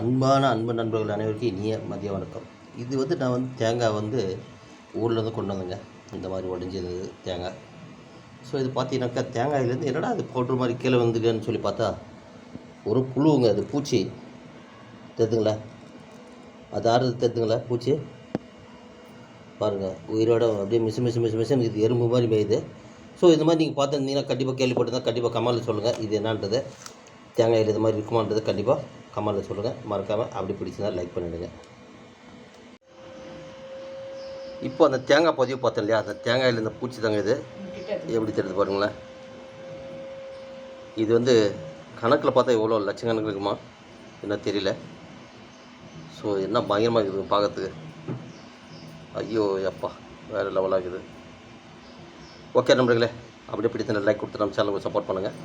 அன்பான அன்பு நண்பர்கள் அனைவருக்கும் இனிய மதிய வணக்கம். இது வந்து நான் வந்து தேங்காய் வந்து ஊர்லேருந்து கொண்டு வந்தேங்க. இந்த மாதிரி உடஞ்சிருந்தது தேங்காய். ஸோ இது பார்த்தீங்கன்னாக்கா தேங்காயிலேருந்து என்னடா அது போடுற மாதிரி கீழே வந்துருக்கேன்னு சொல்லி பார்த்தா ஒரு புழுவுங்க அது பூச்சி. தெரிதுங்களா? அது ஆறுது தெரிதுங்களா பூச்சி? பாருங்கள் உயிரோட அப்படியே மிஸ் மிஸ் மிஸ் மிசுன்னு இது எறும்பு மாதிரி மேயுது. ஸோ இந்த மாதிரி நீங்கள் பார்த்துருந்தீங்கன்னா கண்டிப்பாக கேள்விப்பட்டிருந்தா கண்டிப்பாக கமாலில் சொல்லுங்கள் இது என்னன்றது தேங்காயில் இது மாதிரி இருக்குமான்றது கண்டிப்பாக கமாலில் சொல்லுங்கள் மறக்காமல் அப்படி பிடிச்சிருந்தா லைக் பண்ணிவிடுங்க இப்போ அந்த தேங்காய் பதிவு பார்த்தோம் இல்லையா? அந்த தேங்காயில் இந்த பூச்சி தாங்க இது. எப்படி தெரியுது பாருங்களேன். இது வந்து கணக்கில் பார்த்தா எவ்வளோ லட்சக்கணக்கில் இருக்குமா? என்ன தெரியல. ஸோ என்ன பயங்கரமாக இருக்குது பார்க்கறதுக்கு. ஐயோ அப்பா வேறு லெவலாக இருக்குது. ஓகே நண்பர்களே. அப்படியே பிடித்த லைக் கொடுத்து நம்ம சேனலுக்கு சப்போர்ட் பண்ணுங்கள்